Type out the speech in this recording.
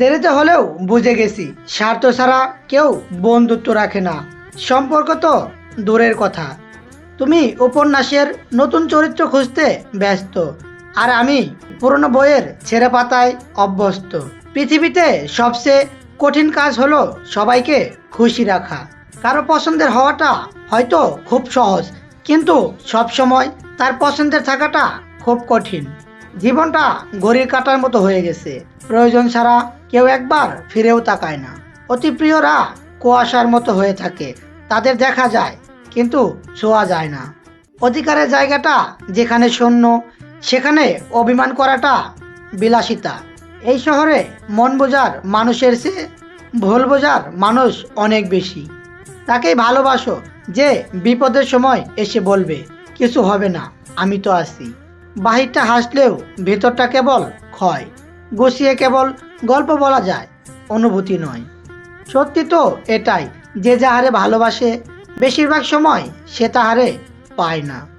দেরিতে হলেও বুঝে গেছি, স্বার্থ ছাড়া কেউ বন্ধুত্ব রাখে না। সম্পর্ক তো দূরের কথা। তুমি উপন্যাসের নতুন চরিত্র খুঁজতে ব্যস্ত, আর আমি পুরনো বইয়ের ছেঁড়ে পাতায় অভ্যস্ত। পৃথিবীতে সবচেয়ে কঠিন কাজ হলো সবাইকে খুশি রাখা। কারও পছন্দের হওয়াটা হয়তো খুব সহজ, কিন্তু সব সময় তার পছন্দের থাকাটা খুব কঠিন। জীবনটা ঘড়ির কাটার মতো হয়ে গেছে। প্রয়োজন ছাড়া কেউ একবার ফিরেও তাকায় না। অতি প্রিয়রা কুয়াশার মতো হয়ে থাকে। তাদের দেখা যায়, কিন্তু ছোঁয়া যায় না। অধিকারের জায়গাটা যেখানে শূন্য, সেখানে অভিমান করাটা বিলাসিতা। এই শহরে মন বোঝার মানুষের চেয়ে ভুল বোঝার মানুষ অনেক বেশি। তাকেই ভালোবাসো যে বিপদের সময় এসে বলবে, কিছু হবে না, আমি তো আছি। বাহিরটা হাসলেও ভেতরটা কেবল ক্ষয়। গুছিয়ে কেবল গল্প বলা যায়, অনুভূতি নয়। সত্যি তো এটাই, যে যাহারে ভালোবাসে, বেশিরভাগ সময় সে তাহারে পায় না।